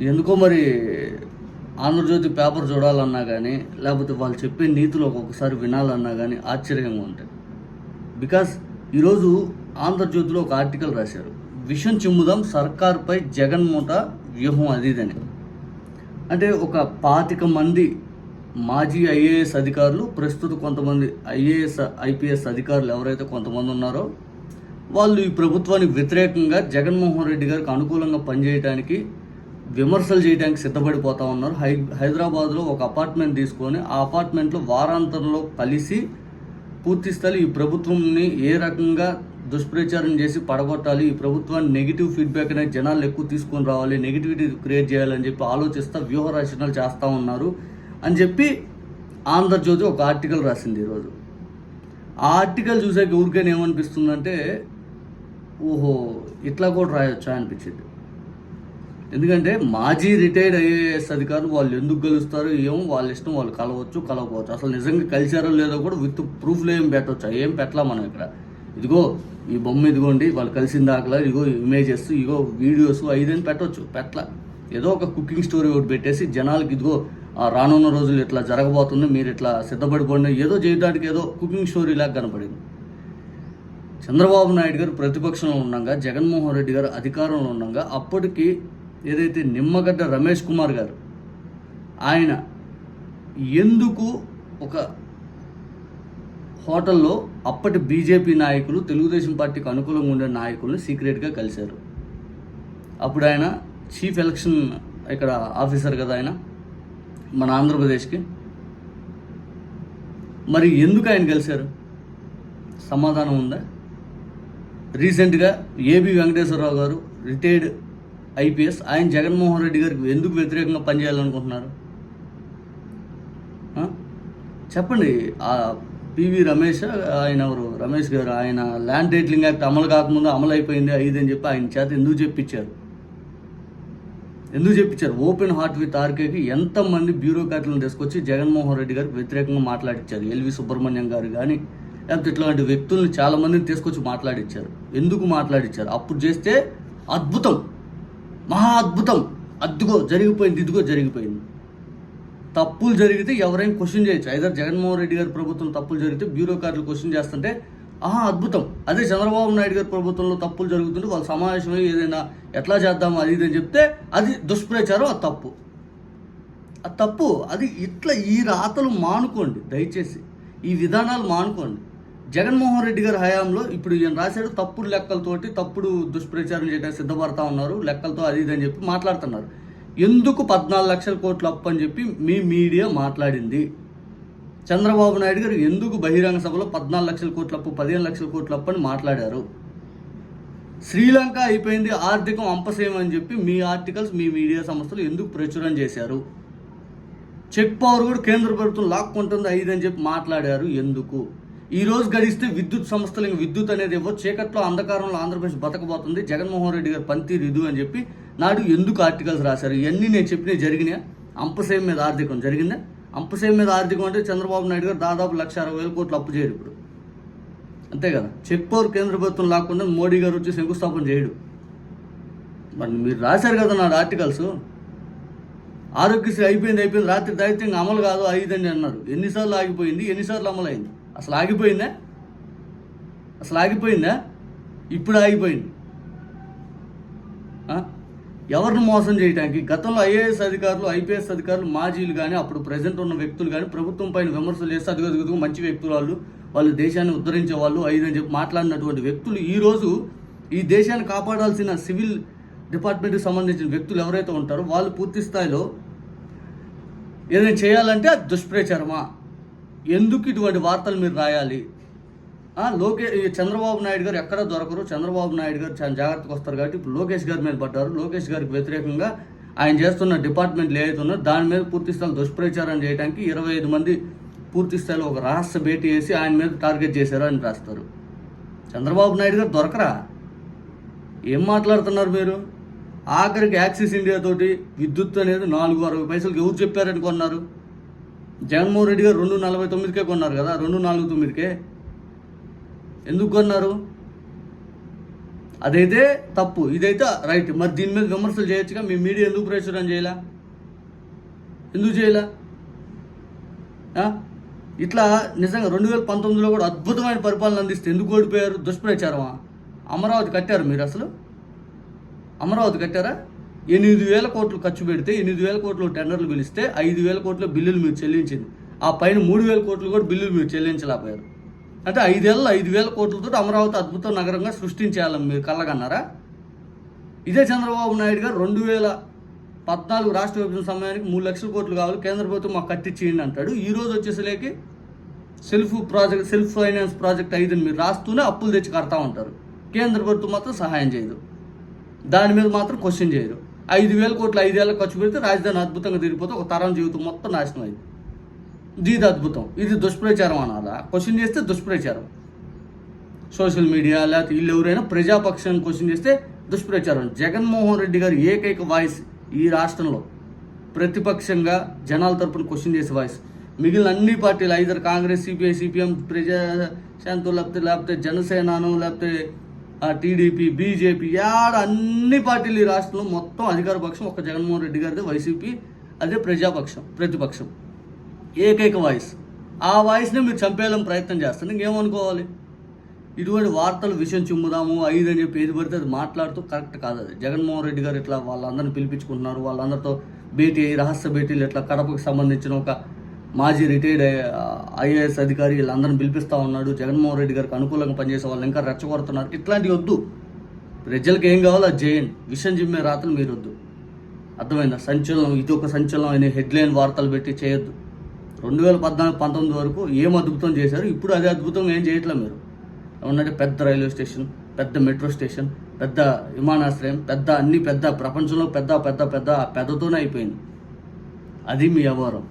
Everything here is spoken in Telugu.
ఎందుకో మరి ఆంధ్రజ్యోతి పేపర్ చూడాలన్నా కానీ లేకపోతే వాళ్ళు చెప్పే నీతులు ఒక్కొక్కసారి వినాలన్నా కానీ ఆశ్చర్యంగా ఉంటాయి. బికాస్ ఈరోజు ఆంధ్రజ్యోతిలో ఒక ఆర్టికల్ రాశారు. విషం చిమ్ముదాం సర్కార్పై జగన్ మూట వ్యూహం అది ఇదని అంటే ఒక పాతిక మంది మాజీ ఐఏఎస్ అధికారులు ప్రస్తుత కొంతమంది ఐఏఎస్ ఐపీఎస్ అధికారులు ఎవరైతే కొంతమంది ఉన్నారో వాళ్ళు ఈ ప్రభుత్వానికి వ్యతిరేకంగా జగన్మోహన్ రెడ్డి గారికి అనుకూలంగా పనిచేయడానికి విమర్శలు చేయడానికి సిద్ధపడిపోతా ఉన్నారు. హై హైదరాబాద్లో ఒక అపార్ట్మెంట్ తీసుకొని ఆ అపార్ట్మెంట్లో వారాంతంలో కలిసి పూర్తి స్థాయి ఈ ప్రభుత్వంని ఏ రకంగా దుష్ప్రచారం చేసి పడగొట్టాలి ఈ ప్రభుత్వాన్ని నెగిటివ్ ఫీడ్బ్యాక్ అనేది జనాలు ఎక్కువ తీసుకొని రావాలి నెగిటివిటీ క్రియేట్ చేయాలని చెప్పి ఆలోచిస్తా వ్యూహ రచనలు చేస్తూ ఉన్నారు అని చెప్పి ఆంధ్రజ్యోతి ఒక ఆర్టికల్ రాసింది ఈరోజు. ఆ ఆర్టికల్ చూసాక ఊరికైనా ఏమనిపిస్తుందంటే ఓహో ఇట్లా కూడా రాయొచ్చా అనిపించింది. ఎందుకంటే మాజీ రిటైర్డ్ ఐఏఎస్ అధికారులు వాళ్ళు ఎందుకు కలుస్తారు ఏమో వాళ్ళ ఇష్టం వాళ్ళు కలవచ్చు కలవకపోవచ్చు. అసలు నిజంగా కలిసారో లేదో కూడా విత్ ప్రూఫ్లో ఏం పెట్టవచ్చు ఏం పెట్టలా మనం ఇక్కడ? ఇదిగో ఈ బొమ్మ ఇదిగోండి వాళ్ళు కలిసిన దాకా ఇదిగో ఇమేజెస్ ఇదిగో వీడియోస్ ఐదని పెట్టవచ్చు పెట్టలా. ఏదో ఒక కుకింగ్ స్టోరీ ఒకటి పెట్టేసి జనాలకి ఇదిగో ఆ రానున్న రోజులు ఇట్లా జరగబోతుంది మీరు ఇట్లా సిద్ధపడిపోండి ఏదో చేయడానికి ఏదో కుకింగ్ స్టోరీ లాగా కనపడింది. చంద్రబాబు నాయుడు గారు ప్రతిపక్షంలో ఉండగా జగన్మోహన్ రెడ్డి గారు అధికారంలో ఉండగా అప్పటికి ఏదైతే నిమ్మగడ్డ రమేష్ కుమార్ గారు ఆయన ఎందుకు ఒక హోటల్లో అప్పటి బీజేపీ నాయకులు తెలుగుదేశం పార్టీకి అనుకూలంగా ఉండే నాయకుల్ని సీక్రెట్గా కలిశారు. అప్పుడు ఆయన చీఫ్ ఎలక్షన్ ఇక్కడ ఆఫీసర్ కదా ఆయన మన ఆంధ్రప్రదేశ్కి. మరి ఎందుకు ఆయన కలిశారు సమాధానం ఉందా? రీసెంట్గా ఏబి వెంకటేశ్వరరావు గారు రిటైర్డ్ ఐపీఎస్. ఆయన జగన్మోహన్ రెడ్డి గారికి ఎందుకు వ్యతిరేకంగా పనిచేయాలనుకుంటున్నారు? చెప్పండి. ఆ పివి రమేష్ ఆయన ఎవరు? రమేష్ గారు ఆయన ల్యాండ్ టైటిలింగ్ యాక్ట్ అమలు కాకముందు అమలు అయిపోయింది ఐదు అని చెప్పి ఆయన చేత ఎందుకు చెప్పించారు? ఎందుకు చెప్పించారు? ఓపెన్ హార్ట్ విత్ ఆర్కేకి ఎంతమంది బ్యూరోక్రాట్లను తీసుకొచ్చి జగన్మోహన్ రెడ్డి గారికి వ్యతిరేకంగా మాట్లాడించారు ఎల్వి సుబ్రహ్మణ్యం గారు కానీ లేకపోతే ఇట్లాంటి వ్యక్తుల్ని చాలామందిని తీసుకొచ్చి మాట్లాడించారు ఎందుకు మాట్లాడించారు అప్పుడు చేస్తే అద్భుతం. మహా అద్భుతం అద్దుగో జరిగిపోయింది ఇదిగో జరిగిపోయింది. తప్పులు జరిగితే ఎవరైనా క్వశ్చన్ చేయొచ్చు. ఐదర్ జగన్మోహన్ రెడ్డి గారి ప్రభుత్వం తప్పులు జరిగితే బ్యూరోక్రాట్లు క్వశ్చన్ చేస్తుంటే ఆహా అద్భుతం. అదే చంద్రబాబు నాయుడు గారి ప్రభుత్వంలో తప్పులు జరుగుతుంటే వాళ్ళు సమావేశమై ఏదైనా ఎట్లా చేద్దాము అది ఇది అని చెప్తే అది దుష్ప్రచారం అది తప్పు. అది తప్పు. అది ఇట్లా ఈ రాతలు మానుకోండి దయచేసి. ఈ విధానాలు మానుకోండి. జగన్మోహన్ రెడ్డి గారి హయాంలో ఇప్పుడు ఈయన రాశాడు తప్పుడు లెక్కలతోటి తప్పుడు దుష్ప్రచారం చేయడానికి సిద్ధపడతా ఉన్నారు లెక్కలతో అది ఇది అని చెప్పి మాట్లాడుతున్నారు. ఎందుకు పద్నాలుగు లక్షల కోట్లు అప్పు అని చెప్పి మీ మీడియా మాట్లాడింది? చంద్రబాబు నాయుడు గారు ఎందుకు బహిరంగ సభలో పద్నాలుగు లక్షల కోట్ల అప్పు పదిహేను లక్షల కోట్ల అప్పు అని మాట్లాడారు? శ్రీలంక అయిపోయింది ఆర్థికం అంపసేమని చెప్పి మీ ఆర్టికల్స్ మీ మీడియా సంస్థలు ఎందుకు ప్రచురం చేశారు? చెక్ పవర్ కూడా కేంద్ర ప్రభుత్వం లాక్కుంటుంది ఐదు అని చెప్పి మాట్లాడారు. ఎందుకు? ఈ రోజు గడిస్తే విద్యుత్ సంస్థలు ఇంకా విద్యుత్ అనేది ఇవ్వ చీకట్లో అంధకారంలో ఆంధ్రప్రదేశ్ బతకబోతుంది. జగన్మోహన్ రెడ్డి గారు పనితీరు ఇది అని చెప్పి నాడు ఎందుకు ఆర్టికల్స్ రాశారు? ఇవన్నీ నేను చెప్పినవి జరిగినాయా? అంపసేయం మీద ఆర్థికం జరిగిందా? అంపసేయం మీద ఆర్థికం అంటే చంద్రబాబు నాయుడు గారు దాదాపు లక్ష అరవై వేల కోట్లు అప్పు చేయరు ఇప్పుడు. అంతే కదా? చెక్ పవర్ కేంద్ర ప్రభుత్వం లేకుండా మోడీ గారు వచ్చి శంకుస్థాపన చేయడు. మరి మీరు రాశారు కదా నాడు ఆర్టికల్స్. ఆరోగ్యశ్రీ అయిపోయింది అయిపోయింది రాత్రి దైత్యంగా ఇంకా అమలు కాదు అయ్యిందని అన్నారు. ఎన్నిసార్లు ఆగిపోయింది ఎన్నిసార్లు అమలు అయింది అసలు ఆగిపోయిందా? అసలు ఆగిపోయిందా? ఇప్పుడు ఆగిపోయింది. ఎవరిని మోసం చేయడానికి గతంలో ఐఏఎస్ అధికారులు ఐపీఎస్ అధికారులు మాజీలు కానీ అప్పుడు ప్రజెంట్ ఉన్న వ్యక్తులు కానీ ప్రభుత్వం పైన విమర్శలు చేస్తే అదిగో అదిగో మంచి వ్యక్తులు వాళ్ళు వాళ్ళు దేశాన్ని ఉద్ధరించే వాళ్ళు ఐదు అని చెప్పి మాట్లాడినటువంటి వ్యక్తులు ఈరోజు ఈ దేశాన్ని కాపాడాల్సిన సివిల్ డిపార్ట్మెంట్కి సంబంధించిన వ్యక్తులు ఎవరైతే ఉంటారో వాళ్ళు పూర్తి స్థాయిలో ఏదైనా చేయాలంటే అది దుష్ప్రచారమా? ఎందుకు ఇటువంటి వార్తలు మీరు రాయాలి? లోకే చంద్రబాబు నాయుడు గారు ఎక్కడ దొరకరు. చంద్రబాబు నాయుడు గారు చాలా జాగ్రత్తగా వస్తారు కాబట్టి ఇప్పుడు లోకేష్ గారి మీద పడ్డారు. లోకేష్ గారికి వ్యతిరేకంగా ఆయన చేస్తున్న డిపార్ట్మెంట్లు ఏదైతే దాని మీద పూర్తి స్థాయిలో దుష్ప్రచారం చేయడానికి ఇరవై ఐదు మంది పూర్తి స్థాయిలో ఒక రహస్య భేటీ చేసి ఆయన మీద టార్గెట్ చేశారు అని రాస్తారు. చంద్రబాబు నాయుడు గారు దొరకరా? ఏం మాట్లాడుతున్నారు మీరు? ఆఖరికి యాక్సిస్ ఇండియా తోటి విద్యుత్ అనేది నాలుగు అరవై పైసలకి ఎవరు చెప్పారని కొన్నారు? జగన్మోహన్ రెడ్డి గారు రెండు నలభై తొమ్మిదికే కొన్నారు కదా రెండు నాలుగు తొమ్మిదికే. ఎందుకు కొన్నారు? అదైతే తప్పు ఇదైతే రైట్. మరి దీని మీద విమర్శలు చేయొచ్చుగా? మీ మీడియా ఎందుకు ప్రచురణ చేయలా? ఎందుకు చేయలా? ఇట్లా నిజంగా రెండు వేల పంతొమ్మిదిలో కూడా అద్భుతమైన పరిపాలన అందిస్తే ఎందుకు ఓడిపోయారు? దుష్ప్రచారమా? అమరావతి కట్టారు మీరు అసలు? అమరావతి కట్టారా? ఎనిమిది వేల కోట్లు ఖర్చు పెడితే ఎనిమిది వేల కోట్లు టెండర్లు పిలిస్తే ఐదు వేల కోట్ల బిల్లులు మీరు చెల్లించింది. ఆ పైన మూడు వేల కోట్లు కూడా బిల్లులు మీరు చెల్లించలేకపోయారు. అంటే ఐదేళ్ళలో ఐదు వేల కోట్లతో అమరావతి అద్భుత నగరంగా సృష్టించేయాలని మీరు కళ్ళగన్నారా? ఇదే చంద్రబాబు నాయుడు గారు రెండు వేల పద్నాలుగు రాష్ట్ర విభజన సమయానికి మూడు లక్షల కోట్లు కావాలి కేంద్ర ప్రభుత్వం మాకు కట్టించేయండి అంటాడు. ఈ రోజు వచ్చేసరికి self project self finance project ఐదుని మీరు రాస్తూనే అప్పులు తెచ్చి కడతా ఉంటారు. కేంద్ర ప్రభుత్వం మాత్రం సహాయం చేయదు. దాని మీద మాత్రం క్వశ్చన్ చేయరు. ఐదు వేల కోట్లు ఐదేళ్ళ ఖర్చు పెడితే రాజధాని అద్భుతంగా తిరిగిపోతే ఒక తరం జీవితం మొత్తం నాశనం అయింది. ఇది అద్భుతం. ఇది దుష్ప్రచారం అనాలా? క్వశ్చన్ చేస్తే దుష్ప్రచారం. సోషల్ మీడియా లేకపోతే వీళ్ళు ఎవరైనా ప్రజాపక్షాన్ని క్వశ్చన్ చేస్తే దుష్ప్రచారం. జగన్మోహన్ రెడ్డి గారు ఏకైక వాయిస్ ఈ రాష్ట్రంలో. ప్రతిపక్షంగా జనాల తరపున క్వశ్చన్ చేసే వాయిస్ మిగిలిన అన్ని పార్టీలు ఐదర్ కాంగ్రెస్ సిపిఐ సిపిఎం ప్రజా శాంతులు లేకపోతే లేకపోతే జనసేనను లేకపోతే టీడీపీ బీజేపీ యాడ అన్ని పార్టీలు ఈ రాష్ట్రంలో మొత్తం అధికార పక్షం ఒక జగన్మోహన్ రెడ్డి గారిది వైసీపీ అదే ప్రజాపక్షం ప్రతిపక్షం. ఏకైక వాయిస్. ఆ వాయిస్ని మీరు చంపేయాలని ప్రయత్నం చేస్తారు. ఇంకేమనుకోవాలి? ఇటువంటి వార్తలు విషయం చిమ్ముదాము ఐదు అని చెప్పి ఏది పడితే అది మాట్లాడుతూ కరెక్ట్ కాదు అది. జగన్మోహన్ రెడ్డి గారు ఇట్లా వాళ్ళందరిని పిలిపించుకుంటున్నారు వాళ్ళందరితో భేటీ అయ్యి రహస్య భేటీలు ఇట్లా కడపకు సంబంధించిన ఒక మాజీ రిటైర్డ్ ఐఏఎస్ అధికారి వీళ్ళందరిని పిలిపిస్తూ ఉన్నాడు. జగన్మోహన్ రెడ్డి గారికి అనుకూలంగా పనిచేసే వాళ్ళు ఇంకా రెచ్చగొడుతున్నారు. ఇట్లాంటివి వద్దు. ప్రజలకు ఏం కావాలో అది చేయండి. విషయం చెప్పే రాత్రులు మీరు వద్దు. అర్థమైందా? సంచలనం ఇది ఒక సంచలనం అనే హెడ్లైన్ వార్తలు పెట్టి చేయొద్దు. రెండు వేల పద్నాలుగు పంతొమ్మిది వరకు ఏం అద్భుతం చేశారు? ఇప్పుడు అదే అద్భుతం ఏం చేయట్లేదు మీరు. ఏమన్నంటే పెద్ద రైల్వే స్టేషన్ పెద్ద మెట్రో స్టేషన్ పెద్ద విమానాశ్రయం పెద్ద అన్ని పెద్ద ప్రపంచంలో పెద్ద పెద్ద పెద్ద పెద్దతోనే అయిపోయింది. అది మీ వ్యవహారం